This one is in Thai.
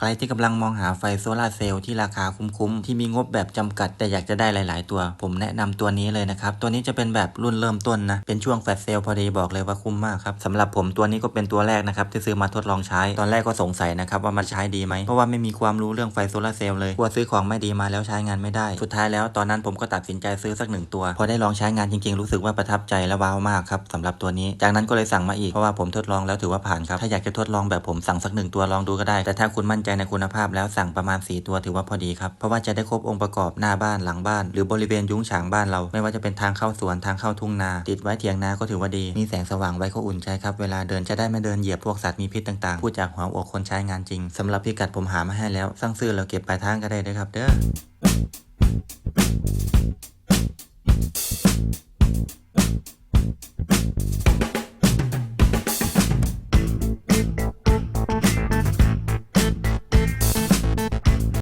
ใครที่กำลังมองหาไฟโซลาร์เซลล์ที่ราคาคุ้มๆ ที่มีงบแบบจำกัด แต่อยากจะได้หลาย ๆ ตัว ผมแนะนำตัวนี้เลยนะครับ ตัวนี้จะเป็นแบบรุ่นเริ่มต้นนะ เป็นช่วงแฟลชเซลล์พอดีบอกเลยว่าคุ้มมากครับสำหรับผมตัวนี้ก็เป็นตัวแรกนะครับ ที่ซื้อมาทดลองใช้ ตอนแรกก็สงสัยนะครับว่ามันใช้ดีไหม เพราะว่าไม่มีความรู้เรื่องไฟโซลาร์เซลล์เลยกลัวซื้อของไม่ดีมาแล้วใช้งานไม่ได้ สุดท้ายแล้วตอนนั้นผมก็ตัดสินใจซื้อสักหนึ่งตัว พอได้ลองใช้งานจริง ๆ รู้สึกว่าประทับใจและว้าวมากครับสำหรับตัวนี้ จากนั้นก็เลยสั่งมาอีกเพราะว่าผมทดลองแล้วถือว่าผ่านครับถ้าอยากจะทดลองแบบผมสั่งสักหนึ่งตัวลองดูก็ได้แต่ถ้าคุณมั่นใจในคุณภาพแล้วสั่งประมาณ 4 ตัวถือว่าพอดีครับ เพราะว่าจะได้ครบองค์ประกอบหน้าบ้านหลังบ้าน หรือบริเวณยุ้งฉางบ้านเราไม่ว่าจะเป็นทางเข้าสวนทางเข้าทุ่งนา ติดไว้เถียงนาก็ถือว่าดี มีแสงสว่างไว้ก็อุ่นใจครับ เวลาเดินจะได้ไม่เดินเหยียบพวกสัตว์มีพิษต่างๆ พูดจากหัวอกคนใช้งานจริงสำหรับพิกัดผมหามาให้แล้ว สั่งซื้อเราเก็บปลายทางก็ได้เด้อครับเด้อ